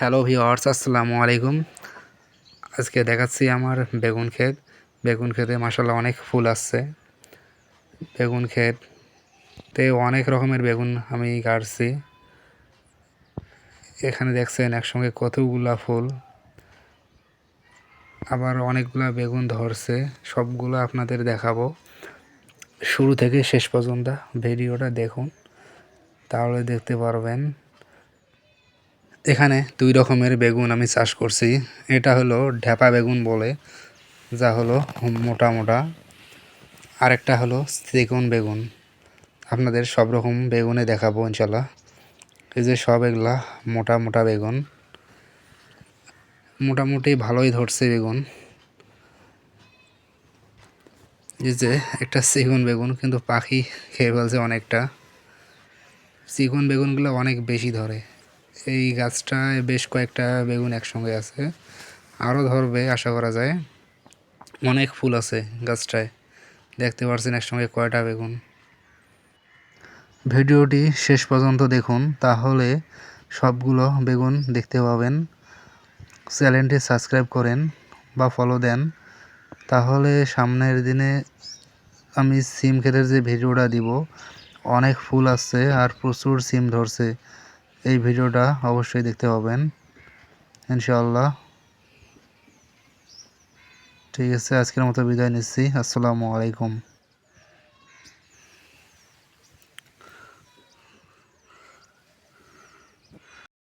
Hello viewers আসসালামু আলাইকুম। আজকে দেখাচ্ছি আমার বেগুন ক্ষেত। বেগুন ক্ষেতে মাসাল্লাহ অনেক ফুল আসছে। বেগুন ক্ষেতে অনেক রকমের বেগুন আমি কাটছি। এখানে দেখছেন একসঙ্গে কতগুলা ফুল। আবার অনেকগুলা বেগুন ধরছে। সবগুলো আপনাদের দেখাবো। শুরু থেকে শেষ পর্যন্ত ভিডিওটা দেখুন, তাহলে দেখতে পারবেন। এখানে দুই রকমের বেগুন আমি চাষ করছি। এটা হলো ঢ্যাপা বেগুন বলে, যা হলো মোটা মোটা। আরেকটা হলো চিকন বেগুন। আপনাদের সব রকম বেগুনে দেখাবো ইনশাল্লাহ এই যে সব এগুলা মোটা মোটা বেগুন। মোটামুটি ভালোই ধরছে বেগুন। এই যে একটা চিকন বেগুন, কিন্তু পাখি খেয়ে ফেলছে অনেকটা। চিকন বেগুনগুলো অনেক বেশি ধরে। এই গাছটায় বেশ কয়েকটা বেগুন একসঙ্গে আছে। আরও ধরবে, আশা করা যায়। অনেক ফুল আছে গাছটায়। দেখতে পাচ্ছেন একসঙ্গে কয়টা বেগুন। ভিডিওটি শেষ পর্যন্ত দেখুন, তাহলে সবগুলো বেগুন দেখতে পাবেন। চ্যানেলটি সাবস্ক্রাইব করেন বা ফলো দেন। তাহলে সামনের দিনে আমি সিম ক্ষেতের যে ভিডিওটা দিব, অনেক ফুল আসছে আর প্রচুর সিম ধরছে। এই ভিডিওটা অবশ্যই দেখতে পাবেন। ইনশাআল্লাহ। ঠিক আছে আজকের মতো বিদায় নিচ্ছি। আসসালামু আলাইকুম।